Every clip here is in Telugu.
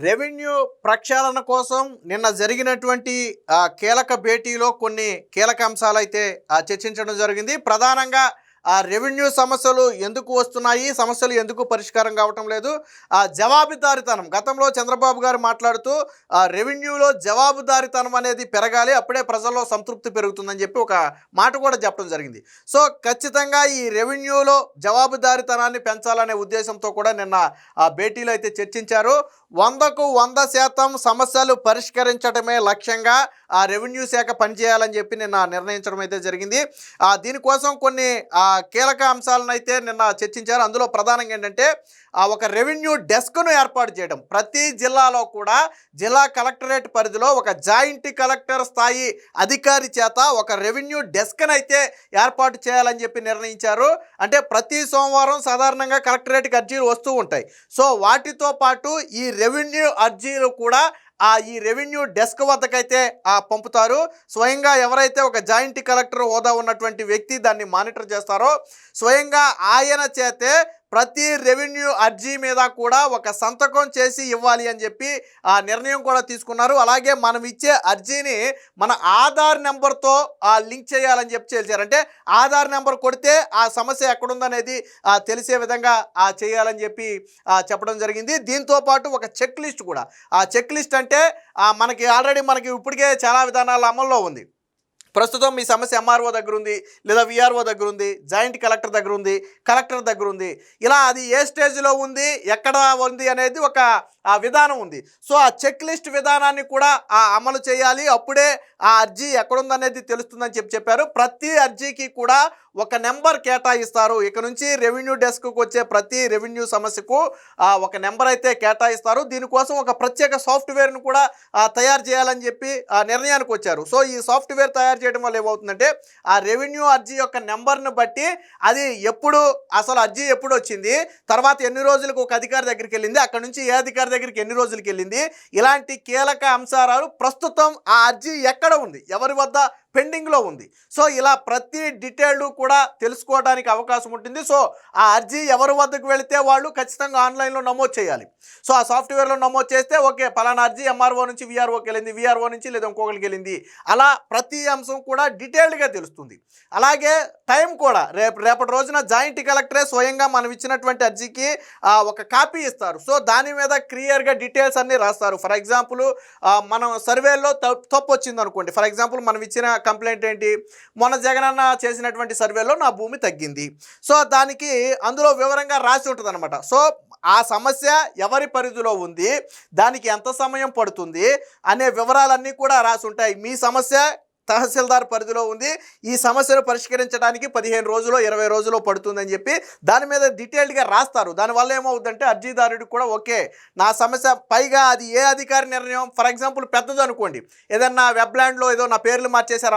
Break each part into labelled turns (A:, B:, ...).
A: రెవెన్యూ ప్రక్షాళన కోసం నిన్న జరిగినటువంటి ఆ, కీలక భేటీలో కొన్ని కీలక అంశాలు అయితే ఆ, చర్చించడం జరిగింది. ప్రధానంగా ఆ రెవెన్యూ సమస్యలు ఎందుకు వస్తున్నాయి? సమస్యలు ఎందుకు పరిష్కారం కావటం లేదు? ఆ జవాబుదారితనం గతంలో చంద్రబాబు గారు మాట్లాడుతూ ఆ రెవెన్యూలో జవాబుదారితనం అనేది పెరగాలి అప్పుడే ప్రజల్లో సంతృప్తి పెరుగుతుందని చెప్పి ఒక మాట కూడా చెప్పడం జరిగింది. సో ఖచ్చితంగా ఈ రెవెన్యూలో జవాబుదారితనాన్ని పెంచాలనే ఉద్దేశంతో కూడా నిన్న ఆ భేటీలో అయితే చర్చించారు. వందకు వంద శాతం సమస్యలు పరిష్కరించడమే లక్ష్యంగా ఆ రెవెన్యూ శాఖ పనిచేయాలని చెప్పి నిన్న నిర్ణయించడం అయితే జరిగింది. దీనికోసం కొన్ని ఆ కీలక అంశాలను అయితే నిన్న చర్చించారు. అందులో ప్రధానంగా ఏంటంటే ఆ ఒక రెవెన్యూ డెస్క్ను ఏర్పాటు చేయడం. ప్రతి జిల్లాలో కూడా జిల్లా కలెక్టరేట్ పరిధిలో ఒక జాయింట్ కలెక్టర్ స్థాయి అధికారి చేత ఒక రెవెన్యూ డెస్క్ను అయితే ఏర్పాటు చేయాలని చెప్పి నిర్ణయించారు. అంటే ప్రతి సోమవారం సాధారణంగా కలెక్టరేట్కి అర్జీలు వస్తూ ఉంటాయి. సో వాటితో పాటు ఈ రెవెన్యూ అర్జీలు కూడా ఆ ఈ రెవెన్యూ డెస్క్ వద్దకైతే ఆ పంపుతారు. స్వయంగా ఎవరైతే ఒక జాయింట్ కలెక్టర్ హోదా ఉన్నటువంటి వ్యక్తి దాన్ని మానిటర్ చేస్తారో స్వయంగా ఆయన చేతే ప్రతి రెవెన్యూ అర్జీ మీద కూడా ఒక సంతకం చేసి ఇవ్వాలి అని చెప్పి ఆ నిర్ణయం కూడా తీసుకున్నారు. అలాగే మనం ఇచ్చే అర్జీని మన ఆధార్ నెంబర్తో ఆ లింక్ చేయాలని చెప్పి చేశారు. అంటే ఆధార్ నెంబర్ కొడితే ఆ సమస్య ఎక్కడుందనేది తెలిసే విధంగా ఆ చేయాలని చెప్పి చెప్పడం జరిగింది. దీంతో పాటు ఒక చెక్ లిస్ట్ కూడా. ఆ చెక్ లిస్ట్ అంటే మనకి ఆల్రెడీ మనకి ఇప్పటికే చాలా విధానాలు అమల్లో ఉంది. ప్రస్తుతం మీ సమస్య ఎంఆర్ఓ దగ్గర ఉంది లేదా విఆర్ఓ దగ్గర ఉంది జాయింట్ కలెక్టర్ దగ్గర ఉంది కలెక్టర్ దగ్గర ఉంది ఇలా అది ఏ స్టేజ్లో ఉంది ఎక్కడ ఉంది అనేది ఒక విధానం ఉంది. సో ఆ చెక్ లిస్ట్ విధానాన్ని కూడా ఆ అమలు చేయాలి. అప్పుడే ఆ అర్జీ ఎక్కడుందనేది తెలుస్తుందని చెప్పి చెప్పారు. ప్రతి అర్జీకి కూడా ఒక నెంబర్ కేటాయిస్తారు. ఇక నుంచి రెవెన్యూ డెస్క్కు వచ్చే ప్రతి రెవెన్యూ సమస్యకు ఒక నెంబర్ అయితే కేటాయిస్తారు. దీనికోసం ఒక ప్రత్యేక సాఫ్ట్వేర్ను కూడా తయారు చేయాలని చెప్పి ఆ నిర్ణయానికి వచ్చారు. సో ఈ సాఫ్ట్వేర్ తయారు చేయడం వల్ల ఏమవుతుందంటే ఆ రెవెన్యూ అర్జీ యొక్క నెంబర్ను బట్టి అది ఎప్పుడు అసలు అర్జీ ఎప్పుడు వచ్చింది తర్వాత ఎన్ని రోజులకు ఒక అధికారి దగ్గరికి వెళ్ళింది అక్కడ నుంచి ఏ అధికారి దగ్గరికి ఎన్ని రోజులకి వెళ్ళింది? ఇలాంటి కీలక అంశాలు ప్రస్తుతం ఆ అర్జీ ఎక్కడ ఉంది? ఎవరి వద్ద పెండింగ్లో ఉంది. సో ఇలా ప్రతి డీటెయిల్డ్ కూడా తెలుసుకోవడానికి అవకాశం ఉంటుంది. సో ఆ అర్జీ ఎవరి వద్దకు వెళితే వాళ్ళు ఖచ్చితంగా ఆన్లైన్లో నమోదు చేయాలి. సో ఆ సాఫ్ట్వేర్లో నమోదు చేస్తే ఓకే పలానా అర్జీ ఎంఆర్ఓ నుంచి విఆర్ఓకి వెళ్ళింది విఆర్ఓ నుంచి లేదా ఇంకొకరికి వెళ్ళింది. అలా ప్రతి అంశం కూడా డీటెయిల్డ్గా తెలుస్తుంది. అలాగే టైం కూడా రేపు రేపటి రోజున జాయింట్ కలెక్టరే స్వయంగా మనం ఇచ్చినటువంటి అర్జీకి ఒక కాపీ ఇస్తారు. సో దాని మీద క్లియర్గా డీటెయిల్స్ అన్నీ రాస్తారు. ఫర్ ఎగ్జాంపుల్ మనం సర్వేలో తప్పు తప్పు వచ్చింది అనుకోండి ఫర్ ఎగ్జాంపుల్ మనం ఇచ్చిన కంప్లైంట్ ఏంటి? మొన్న జగనన్న చేసినటువంటి సర్వేలో నా భూమి తగ్గింది. సో దానికి అందులో వివరంగా రాసి ఉంటుంది సో ఆ సమస్య ఎవరి పరిధిలో ఉంది? దానికి ఎంత సమయం పడుతుంది? అనే వివరాలన్నీ కూడా రాసి ఉంటాయి. మీ సమస్య తహసీల్దార్ పరిధిలో ఉంది. ఈ సమస్యను పరిష్కరించడానికి పదిహేను రోజులు ఇరవై రోజులు పడుతుందని చెప్పి దాని మీద డీటెయిల్డ్గా రాస్తారు. దానివల్ల ఏమవుతుందంటే అర్జీదారుడికి కూడా ఓకే నా సమస్య పైగా అది ఏ అధికారి నిర్ణయం? ఫర్ ఎగ్జాంపుల్ పెద్దది అనుకోండి ఏదన్నా వెబ్లాండ్లో ఏదో నా పేర్లు మార్చేశారు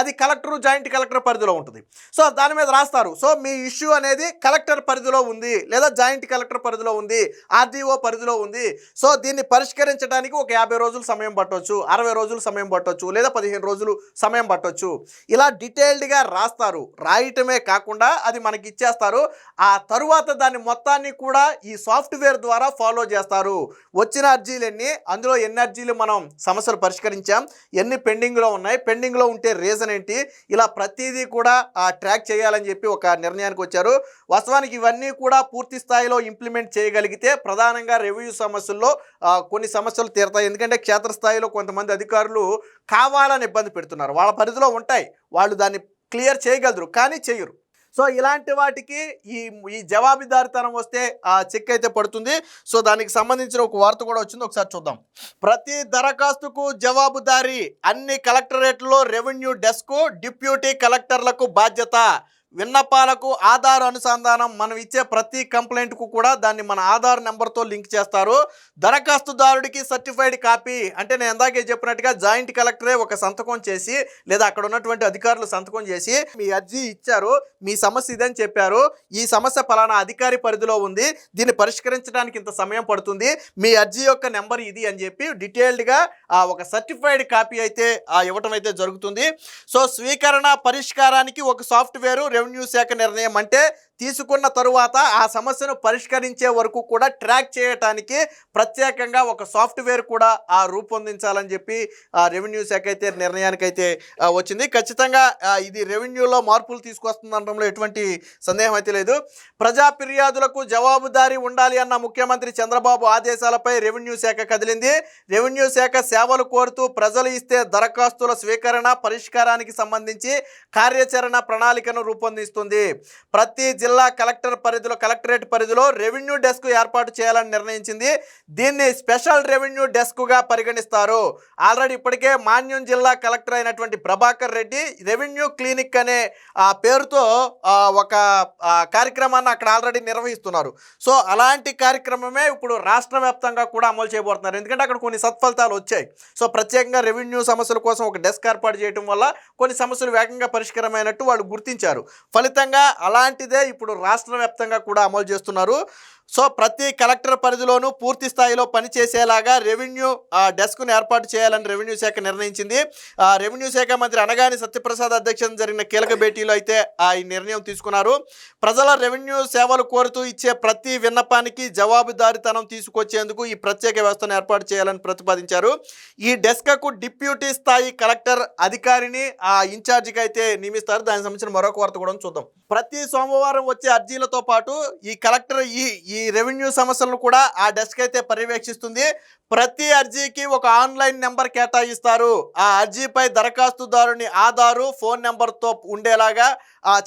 A: అది కలెక్టర్ జాయింట్ కలెక్టర్ పరిధిలో ఉంటుంది. సో దాని మీద రాస్తారు. సో మీ ఇష్యూ అనేది కలెక్టర్ పరిధిలో ఉంది లేదా జాయింట్ కలెక్టర్ పరిధిలో ఉంది ఆర్డీఓ పరిధిలో ఉంది. సో దీన్ని పరిష్కరించడానికి ఒక యాభై రోజులు సమయం పట్టవచ్చు అరవై రోజులు సమయం పట్టవచ్చు లేదా పదిహేను రోజులు సమయం పట్టవచ్చు ఇలా డీటెయిల్డ్గా రాస్తారు. రాయటమే కాకుండా అది మనకి ఇచ్చేస్తారు ఆ తరువాత దాన్ని మొత్తాన్ని కూడా ఈ సాఫ్ట్వేర్ ద్వారా ఫాలో చేస్తారు. వచ్చిన అర్జీలన్నీ అందులో ఎన్ని అర్జీలు మనం సమస్యలు పరిష్కరించాం ఎన్ని పెండింగ్లో ఉన్నాయి పెండింగ్లో ఉంటే రీజన్ ఏంటి ఇలా ప్రతిదీ కూడా ట్రాక్ చేయాలని చెప్పి ఒక నిర్ణయానికి వచ్చారు. వాస్తవానికి ఇవన్నీ కూడా పూర్తి స్థాయిలో ఇంప్లిమెంట్ చేయగలిగితే ప్రధానంగా రెవెన్యూ సమస్యల్లో కొన్ని సమస్యలు తీరతాయి. ఎందుకంటే క్షేత్రస్థాయిలో కొంతమంది అధికారులు కావాలని ఇబ్బంది పెడుతున్నారు. వాళ్ళ పరిధిలో ఉంటాయి. వాళ్ళు దాన్ని క్లియర్ చేయగలరు కానీ చేయరు. సో ఇలాంటి వాటికి ఈ ఈ జవాబుదారితనం వస్తే ఆ చెక్ అయితే పడుతుంది. సో దానికి సంబంధించిన ఒక వార్త కూడా వచ్చింది. ఒకసారి చూద్దాం. ప్రతి దరఖాస్తుకు జవాబుదారీ అన్ని కలెక్టరేట్లో రెవెన్యూ డెస్క్ డిప్యూటీ కలెక్టర్లకు బాధ్యత. విన్నపాలకు ఆధార్ అనుసంధానం మనం ఇచ్చే ప్రతి కంప్లైంట్కు కూడా దాన్ని మన ఆధార్ నెంబర్తో లింక్ చేస్తారు. దరఖాస్తుదారుడికి సర్టిఫైడ్ కాపీ అంటే నేను ఇందాకే చెప్పినట్టుగా జాయింట్ కలెక్టరే ఒక సంతకం చేసి లేదా అక్కడ ఉన్నటువంటి అధికారులు సంతకం చేసి మీ అర్జీ ఇచ్చారు మీ సమస్య ఇదని చెప్పారు. ఈ సమస్య ఫలానా అధికారి పరిధిలో ఉంది. దీన్ని పరిష్కరించడానికి ఇంత సమయం పడుతుంది. మీ అర్జీ యొక్క నెంబర్ ఇది అని చెప్పి డీటెయిల్డ్గా ఒక సర్టిఫైడ్ కాపీ అయితే ఇవ్వటం అయితే జరుగుతుంది. సో స్వీకరణ పరిష్కారానికి ఒక సాఫ్ట్వేరు రెవెన్యూ శాఖ నిర్ణయం అంటే తీసుకున్న తరువాత ఆ సమస్యను పరిష్కరించే వరకు కూడా ట్రాక్ చేయటానికి ప్రత్యేకంగా ఒక సాఫ్ట్వేర్ కూడా ఆ రూపొందించాలని చెప్పి ఆ రెవెన్యూ శాఖ అయితే నిర్ణయానికి అయితే వచ్చింది. ఖచ్చితంగా ఇది రెవెన్యూలో మార్పులు తీసుకొస్తుందనడంలో ఎటువంటి సందేహం అయితే లేదు. ప్రజా ఫిర్యాదులకు జవాబుదారీ ఉండాలి అన్న ముఖ్యమంత్రి చంద్రబాబు ఆదేశాలపై రెవెన్యూ శాఖ కదిలింది. రెవెన్యూ శాఖ సేవలు కోరుతూ ప్రజలు ఇస్తే దరఖాస్తుల స్వీకరణ పరిష్కారానికి సంబంధించి కార్యాచరణ ప్రణాళికను రూపొందిస్తుంది. ప్రతి జిల్లా కలెక్టర్ పరిధిలో కలెక్టరేట్ పరిధిలో రెవెన్యూ డెస్క్ ఏర్పాటు చేయాలని నిర్ణయించింది. దీన్ని స్పెషల్ రెవెన్యూ డెస్క్గా పరిగణిస్తారు. ఆల్రెడీ ఇప్పటికే మాన్యం జిల్లా కలెక్టర్ అయినటువంటి ప్రభాకర్ రెడ్డి రెవెన్యూ క్లినిక్ అనే ఆ, పేరుతో ఒక కార్యక్రమాన్ని అక్కడ ఆల్రెడీ నిర్వహిస్తున్నారు. సో అలాంటి కార్యక్రమమే ఇప్పుడు రాష్ట్ర వ్యాప్తంగా కూడా అమలు చేయబోతున్నారు. ఎందుకంటే అక్కడ కొన్ని సత్ఫలితాలు వచ్చాయి. సో ప్రత్యేకంగా రెవెన్యూ సమస్యల కోసం ఒక డెస్క్ ఏర్పాటు చేయడం వల్ల కొన్ని సమస్యలు వేగంగా పరిష్కారమైనట్టు వాళ్ళు గుర్తించారు. ఫలితంగా అలాంటిదే ఇప్పుడు రాష్ట్ర వ్యాప్తంగా కూడా అమలు చేస్తున్నారు. సో ప్రతి కలెక్టర్ పరిధిలోనూ పూర్తి స్థాయిలో పనిచేసేలాగా రెవెన్యూ ఆ, డెస్క్ను ఏర్పాటు చేయాలని రెవెన్యూ శాఖ నిర్ణయించింది. ఆ, రెవెన్యూ శాఖ మంత్రి అనగాని సత్యప్రసాద్ అధ్యక్షతన జరిగిన కీలక భేటీలో అయితే ఆ, ఈ నిర్ణయం తీసుకున్నారు. ప్రజల రెవెన్యూ సేవలు కోరుతూ ఇచ్చే ప్రతి విన్నపానికి జవాబుదారితనం తీసుకొచ్చేందుకు ఈ ప్రత్యేక వ్యవస్థను ఏర్పాటు చేయాలని ప్రతిపాదించారు. ఈ డెస్క్కు డిప్యూటీ స్థాయి కలెక్టర్ అధికారిని ఆ ఇన్ఛార్జికి అయితే నియమిస్తారు. దానికి సంబంధించిన మరొక వార్త కూడా చూద్దాం. ప్రతి సోమవారం వచ్చే అర్జీలతో పాటు ఈ కలెక్టర్ ఈ ఈ ఈ రెవెన్యూ సమస్యలను కూడా ఆ డెస్క్ అయితే పర్యవేక్షిస్తుంది. ప్రతి అర్జీకి ఒక ఆన్లైన్ నెంబర్ కేటాయిస్తారు. ఆ అర్జీపై దరఖాస్తుదారుని ఆధారు ఫోన్ నెంబర్తో ఉండేలాగా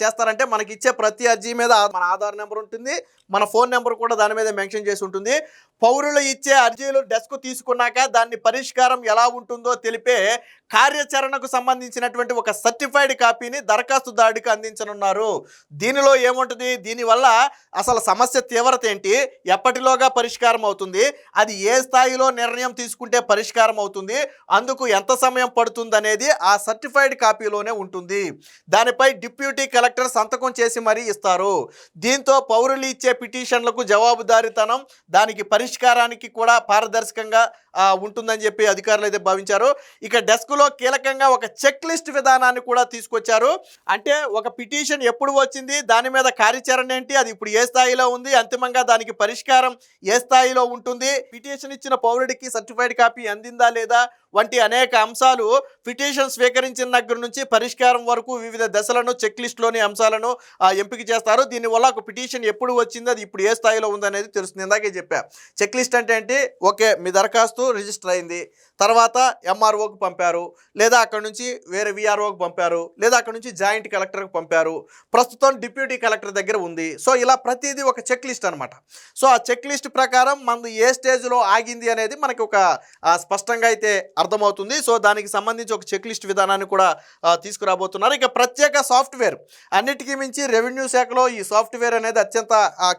A: చేస్తారంటే మనకి ఇచ్చే ప్రతి అర్జీ మీద మన ఆధార్ నెంబర్ ఉంటుంది. మన ఫోన్ నెంబర్ కూడా దాని మీద మెన్షన్ చేసి ఉంటుంది. పౌరులు ఇచ్చే అర్జీలు డెస్క్ తీసుకున్నాక దాన్ని పరిష్కారం ఎలా ఉంటుందో తెలిపే కార్యాచరణకు సంబంధించినటువంటి ఒక సర్టిఫైడ్ కాపీని దరఖాస్తుదారుడికి అందించనున్నారు. దీనిలో ఏముంటుంది? దీనివల్ల అసలు సమస్య తీవ్రత ఏంటి? ఎప్పటిలోగా పరిష్కారం అవుతుంది? అది ఏ స్థాయిలో నిర్ణయం తీసుకుంటే పరిష్కారం అవుతుంది? అందుకు ఎంత సమయం పడుతుంది అనేది ఆ సర్టిఫైడ్ కాపీలోనే ఉంటుంది. దానిపై డిప్యూటీ కలెక్టర్ సంతకం చేసి మరీ ఇస్తారు. దీంతో పౌరులు ఇచ్చే పిటిషన్లకు జవాబుదారీతనం దానికి పరిష్కారానికి కూడా పారదర్శకంగా ఉంటుందని చెప్పి అధికారులు అయితే భావించారు. ఇక డెస్క్లో కీలకంగా ఒక చెక్ లిస్ట్ విధానాన్ని కూడా తీసుకొచ్చారు. అంటే ఒక పిటిషన్ ఎప్పుడు వచ్చింది దాని మీద కార్యాచరణ ఏంటి అది ఇప్పుడు ఏ స్థాయిలో ఉంది అంతిమంగా దానికి పరిష్కారం ఏ స్థాయిలో ఉంటుంది పిటిషన్ ఇచ్చిన పౌరుడికి సర్టిఫైడ్ కాపీ అందిందా లేదా వంటి అనేక అంశాలు పిటిషన్ స్వీకరించిన దగ్గర నుంచి పరిష్కారం వరకు వివిధ దశలను చెక్ లిస్ట్లోని అంశాలను ఎంపిక చేస్తారు. దీనివల్ల ఒక పిటిషన్ ఎప్పుడు వచ్చింది అది ఇప్పుడు ఏ స్థాయిలో ఉందనేది తెలుస్తుంది. ఇందాకే చెప్పా. చెక్ లిస్ట్ అంటే ఏంటి? ఓకే మీ దరఖాస్తు రిజిస్టర్ అయింది. తర్వాత ఎంఆర్ఓకి పంపారు. లేదా అక్కడ నుంచి వేరే విఆర్ఓకి పంపారు. లేదా అక్కడ నుంచి జాయింట్ కలెక్టర్కి పంపారు. ప్రస్తుతం డిప్యూటీ కలెక్టర్ దగ్గర ఉంది. సో ఇలా ప్రతిదీ ఒక చెక్ లిస్ట్ అనమాట సో ఆ చెక్ లిస్ట్ ప్రకారం మనది ఏ స్టేజ్లో ఆగింది అనేది మనకి ఒక స్పష్టంగా అయితే అర్థమవుతుంది. సో దానికి సంబంధించి ఒక చెక్ లిస్ట్ విధానాన్ని కూడా తీసుకురాబోతున్నారు. ఇక ప్రత్యేక సాఫ్ట్వేర్. అన్నిటికీ మించి రెవెన్యూ శాఖలో ఈ సాఫ్ట్వేర్ అనేది అత్యంత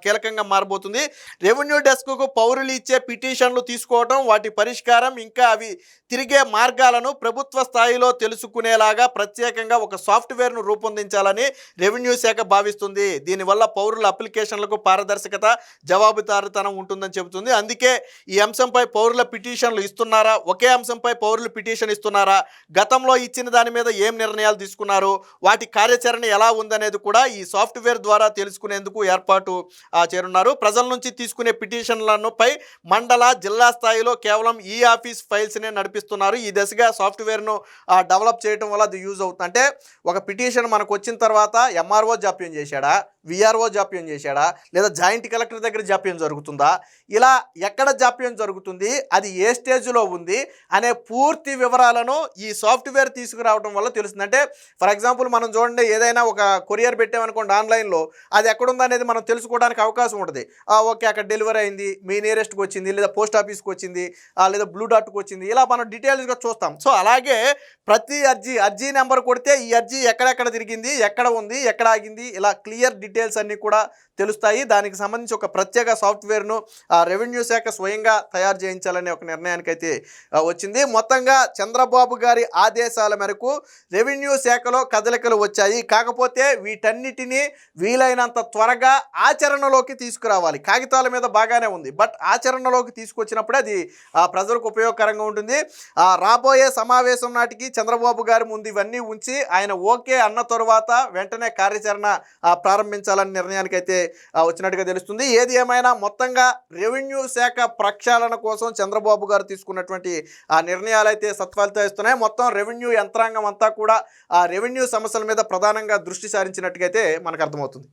A: కీలకంగా మారబోతుంది. రెవెన్యూ డెస్క్కు పౌరులు ఇచ్చే పిటిషన్లు తీసుకోవడం వాటి పరిష్కారం ఇంకా అవి తిరిగే మార్గాలను ప్రభుత్వ స్థాయిలో తెలుసుకునేలాగా ప్రత్యేకంగా ఒక సాఫ్ట్వేర్ను రూపొందించాలని రెవెన్యూ శాఖ భావిస్తుంది. దీనివల్ల పౌరుల అప్లికేషన్లకు పారదర్శకత జవాబుదారితనం ఉంటుందని చెబుతుంది. అందుకే ఈ అంశంపై పౌరుల పిటిషన్లు ఇస్తున్నారా? ఒకే అంశంపై పౌరులు పిటిషన్ ఇస్తున్నారా? గతంలో ఇచ్చిన దాని మీద ఏం నిర్ణయాలు తీసుకున్నారు? వాటి కార్యాచరణ ఎలా ఉందనేది కూడా ఈ సాఫ్ట్వేర్ ద్వారా తెలుసుకునేందుకు ఏర్పాటు ఆ, చేరున్నారు. ప్రజల నుంచి తీసుకునే పిటిషన్లను పై మండల జిల్లా స్థాయిలో కేవలం ఈ ఆఫీస్ ఫైల్స్నే నడిపిస్తున్నారు. ఈ దశగా సాఫ్ట్వేర్ను డెవలప్ చేయడం వల్ల అది యూజ్ అవుతుంది. అంటే ఒక పిటిషన్ మనకు వచ్చిన తర్వాత ఎంఆర్ఓ జాప్యం చేశాడా? విఆర్ఓ జాప్యం చేశాడా? లేదా జాయింట్ కలెక్టర్ దగ్గర జాప్యం జరుగుతుందా? ఇలా ఎక్కడ జాప్యం జరుగుతుంది? అది ఏ స్టేజ్లో ఉంది? అనే పూర్తి వివరాలను ఈ సాఫ్ట్వేర్ తీసుకురావడం వల్ల తెలుస్తుంది. అంటే ఫర్ ఎగ్జాంపుల్ మనం చూడండి ఏదైనా ఒక కొరియర్ పెట్టామనుకోండి ఆన్లైన్లో అది ఎక్కడుందో అనేది మనం తెలుసుకోవడానికి అవకాశం ఉంటుంది. ఓకే అక్కడ డెలివరీ అయింది మీ నియరెస్ట్కి వచ్చింది లేదా పోస్ట్ ఆఫీస్కి వచ్చింది లేదా బ్లూ డాట్కి వచ్చింది ఇలా మనం డీటెయిల్స్గా చూస్తాం. సో అలాగే ప్రతి అర్జీ అర్జీ నెంబర్ కొడితే ఈ అర్జీ ఎక్కడెక్కడ తిరిగింది ఎక్కడ ఉంది ఎక్కడ ఆగింది ఇలా క్లియర్ డీటెయిల్స్ అన్నీ కూడా తెలుస్తాయి. దానికి సంబంధించి ఒక ప్రత్యేక సాఫ్ట్వేర్ను ఆ రెవెన్యూ శాఖ స్వయంగా తయారు చేయించాలనే ఒక నిర్ణయానికి అయితే వచ్చింది. మొత్తంగా చంద్రబాబు గారి ఆదేశాల మేరకు రెవెన్యూ శాఖలో కదలికలు వచ్చాయి. కాకపోతే వీటన్నిటినీ వీలైనంత త్వరగా ఆచరణలోకి తీసుకురావాలి. కాగితాల మీద బాగానే ఉంది. బట్ ఆచరణలోకి తీసుకొచ్చినప్పుడే అది ఆ, ప్రజలకు ఉపయోగకరంగా ఉంటుంది. రాబోయే సమావేశం నాటికి చంద్రబాబు గారి ముందు ఇవన్నీ ఉంచి ఆయన ఓకే అన్న తరువాత వెంటనే కార్యాచరణ ఆ, ప్రారంభించాలి నిర్ణయానికి అయితే వచ్చినట్టుగా తెలుస్తుంది. ఏది ఏమైనా మొత్తంగా రెవెన్యూ శాఖ ప్రక్షాళన కోసం చంద్రబాబు గారు తీసుకున్నటువంటి ఆ నిర్ణయాలు అయితే సత్ఫలితం ఇస్తున్నాయి. మొత్తం రెవెన్యూ యంత్రాంగం అంతా కూడా ఆ రెవెన్యూ సమస్యల మీద ప్రధానంగా దృష్టి సారించినట్టుగా అయితే మనకు అర్థమవుతుంది.